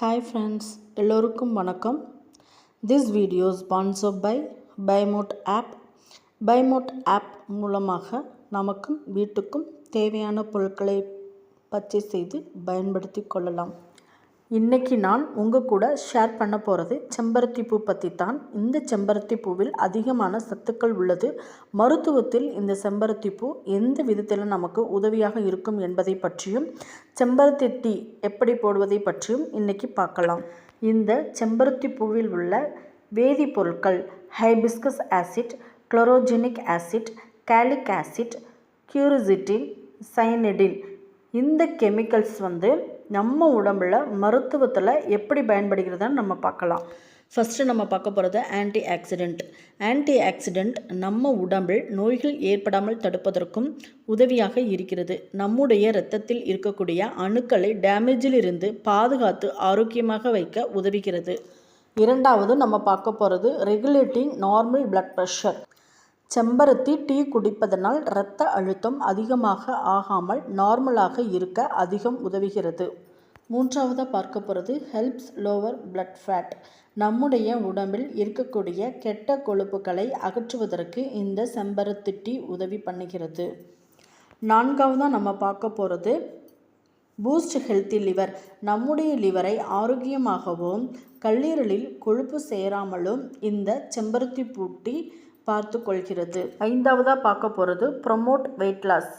Hi friends எல்லோருக்கும் வணக்கம். This video sponsor by பைமோட் app பைமோட் app மூலமாக நமக்கும் வீட்டுக்கும் தேவையான பொருட்களை பர்ச்சேஸ் செய்து பயன்படுத்தி கொள்ளலாம். இன்றைக்கி நான் உங்கள் கூட ஷேர் பண்ண போகிறது செம்பருத்தி பூ பற்றி தான் இந்த செம்பருத்தி பூவில் அதிகமான சத்துக்கள் உள்ளது. மருத்துவத்தில் இந்த செம்பருத்தி பூ எந்த விதத்தில் நமக்கு உதவியாக இருக்கும் என்பதை பற்றியும் செம்பருத்தி டீ எப்படி போடுவதை பற்றியும் இன்றைக்கி பார்க்கலாம். இந்த செம்பருத்தி பூவில் உள்ள வேதிப்பொருட்கள் hibiscus acid chlorogenic acid gallic acid quercetin cyanidin இந்த கெமிக்கல்ஸ் வந்து நம்ம உடம்பில் மருத்துவத்தில் எப்படி பயன்படுகிறதுன்னு நம்ம பார்க்கலாம். ஃபஸ்ட்டு நம்ம பார்க்க போகிறது ஆன்டி ஆக்சிடெண்ட் ஆன்டி ஆக்சிடெண்ட் நம்ம உடம்பில் நோய்கள் ஏற்படாமல் தடுப்பதற்கும் உதவியாக இருக்கிறது. நம்முடைய இரத்தத்தில் இருக்கக்கூடிய அணுக்களை டேமேஜிலிருந்து பாதுகாத்து ஆரோக்கியமாக வைக்க உதவுகிறது. இரண்டாவது நம்ம பார்க்க போகிறது ரெகுலேட்டிங் நார்மல் பிளட் ப்ரெஷர் செம்பருத்தி டீ குடிப்பதனால் இரத்த அழுத்தம் அதிகமாக ஆகாமல் நார்மலாக இருக்க அதிகம் உதவுகிறது. மூன்றாவதாக பார்க்க போகிறது ஹெல்ப்ஸ் லோவர் பிளட் ஃபேட். நம்முடைய உடம்பில் இருக்கக்கூடிய கெட்ட கொழுப்புகளை அகற்றுவதற்கு இந்த செம்பருத்தி டீ உதவி பண்ணுகிறது. நான்காவதாக நம்ம பார்க்க போகிறது பூஸ்ட் ஹெல்த்தி லிவர். நம்முடைய லிவரை ஆரோக்கியமாகவும் கல்லீரலில் கொழுப்பு சேராமலும் இந்த செம்பருத்தி பூட்டி பார்த்து கொள்கிறது ஐந்தாவதாக பார்க்க போகிறது ப்ரொமோட் வெயிட் லாஸ்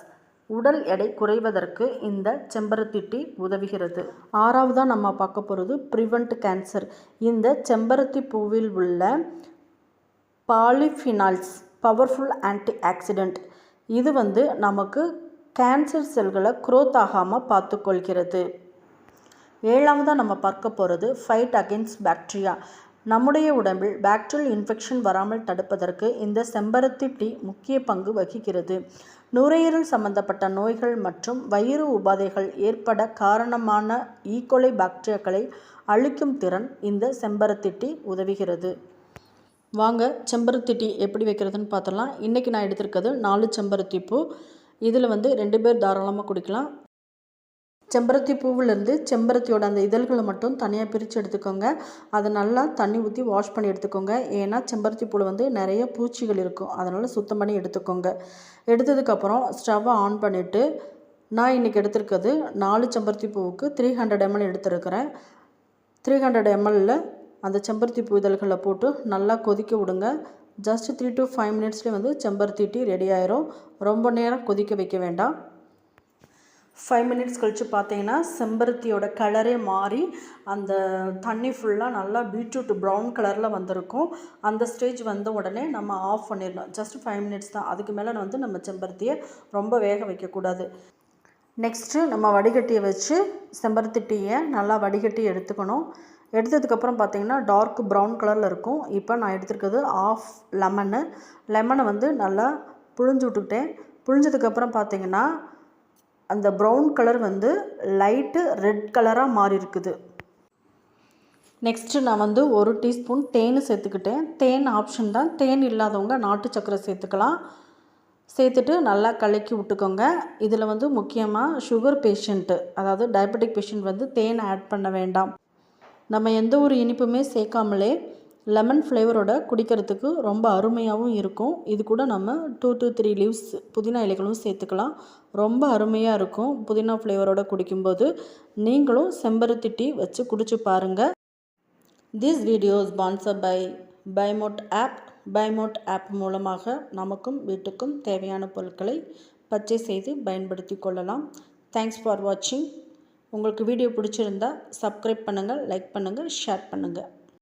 உடல் எடை குறைவதற்கு இந்த செம்பருத்தி டீ உதவுகிறது. ஆறாவதாக நம்ம பார்க்க போகிறது ப்ரிவெண்ட் கேன்சர் இந்த செம்பருத்தி பூவில் உள்ள பாலிஃபினால்ஸ் பவர்ஃபுல் ஆன்டி ஆக்சிடெண்ட் இது வந்து நமக்கு கேன்சர் செல்களை குரோத் ஆகாமல் பார்த்துக்கொள்கிறது. ஏழாவதாக நம்ம பார்க்க போகிறது ஃபைட் அகெயின்ஸ்ட் பாக்டீரியா நம்முடைய உடம்பில் பாக்டீரியல் இன்ஃபெக்ஷன் வராமல் தடுப்பதற்கு இந்த செம்பருத்தி டீ முக்கிய பங்கு வகிக்கிறது. நுரையீரல் சம்பந்தப்பட்ட நோய்கள் மற்றும் வயிறு உபாதைகள் ஏற்பட காரணமான e. ஈகோலை பாக்டீரியாக்களை அழிக்கும் திறன் இந்த செம்பருத்தி டீ உதவுகிறது. வாங்க செம்பருத்தி டீ எப்படி வைக்கிறதுன்னு பார்த்தலாம் இன்றைக்கி நான் எடுத்திருக்கிறது நாலு செம்பருத்தி பூ. இதில் வந்து ரெண்டு பேர் தாராளமாக குடிக்கலாம். செம்பருத்தி பூவிலேருந்து செம்பருத்தியோட அந்த இதழ்களை மட்டும் தனியாக பிரித்து எடுத்துக்கோங்க. அதை நல்லா தண்ணி ஊற்றி வாஷ் பண்ணி எடுத்துக்கோங்க. ஏன்னா செம்பருத்தி பூவில் வந்து நிறைய பூச்சிகள் இருக்கும். அதனால் சுத்தம் பண்ணி எடுத்துக்கோங்க. எடுத்ததுக்கப்புறம் ஸ்டவ்வை ஆன் பண்ணிவிட்டு நான் இன்றைக்கி எடுத்திருக்கிறது நாலு செம்பருத்தி பூவுக்கு த்ரீ ஹண்ட்ரட் எம்எல் எடுத்துருக்கிறேன். த்ரீ ஹண்ட்ரட் எம்எல்லில் அந்த செம்பருத்தி பூ இதழ்களை போட்டு நல்லா கொதிக்க விடுங்க. ஜஸ்ட் த்ரீ டு ஃபைவ் மினிட்ஸ்லேயே வந்து செம்பருத்தி டீ ரெடி ஆயிரும். ரொம்ப நேரம் கொதிக்க வைக்க வேண்டாம். ஃபைவ் மினிட்ஸ் கழித்து பார்த்தீங்கன்னா செம்பருத்தியோட கலரே மாறி அந்த தண்ணி ஃபுல்லாக நல்லா பீட்ரூட் ப்ரௌன் கலரில் வந்திருக்கும். அந்த ஸ்டேஜ் வந்த உடனே நம்ம ஆஃப் பண்ணிடணும் ஜஸ்ட் ஃபைவ் மினிட்ஸ் தான். அதுக்கு மேலே வந்து நம்ம செம்பருத்தியை ரொம்ப வேக வைக்கக்கூடாது. நெக்ஸ்ட்டு நம்ம வடிகட்டியை வச்சு செம்பருத்தி டீயை நல்லா வடிகட்டி எடுத்துக்கணும். எடுத்ததுக்கப்புறம் பார்த்தீங்கன்னா டார்க் ப்ரௌன் கலரில் இருக்கும். இப்போ நான் எடுத்துருக்கிறது ஆஃப் லெமனு லெமனை வந்து நல்லா புழிஞ்சு விட்டுக்கிட்டேன். புழிஞ்சதுக்கப்புறம் பார்த்தீங்கன்னா அந்த ப்ரௌன் கலர் வந்து லைட்டு ரெட் கலராக மாறி இருக்குது நெக்ஸ்ட்டு நான் வந்து ஒரு டீஸ்பூன் தேன் சேர்த்துக்கிட்டேன். தேன் ஆப்ஷன் தான். தேன் இல்லாதவங்க நாட்டு சக்கரை சேர்த்துக்கலாம். சேர்த்துட்டு நல்லா கலக்கி விட்டுக்கோங்க. இதில் வந்து முக்கியமாக சுகர் பேஷண்ட்டு அதாவது டயபெட்டிக் பேஷண்ட் வந்து தேன் ஆட் பண்ண வேண்டாம். நம்ம எந்த ஒரு இனிப்புமே சேர்க்காமலே லெமன் ஃப்ளேவரோட குடிக்கிறதுக்கு ரொம்ப அருமையாகவும் இருக்கும். இது கூட நம்ம டூ டு த்ரீ லீவ்ஸ் புதினா இலைகளும் சேர்த்துக்கலாம். ரொம்ப அருமையாக இருக்கும் புதினா ஃப்ளேவரோட குடிக்கும்போது. நீங்களும் செம்பருத்தி டீ வச்சு குடிச்சு பாருங்கள் this video sponsor by Bymot app Bymot app மூலமாக நமக்கும் வீட்டுக்கும் தேவையான பொருட்களை பர்ச்சேஸ் செய்து பயன்படுத்தி கொள்ளலாம். தேங்க்ஸ் ஃபார் வாட்சிங் உங்களுக்கு வீடியோ பிடிச்சிருந்தா சப்ஸ்கிரைப் பண்ணுங்கள் லைக் பண்ணுங்கள் ஷேர் பண்ணுங்கள்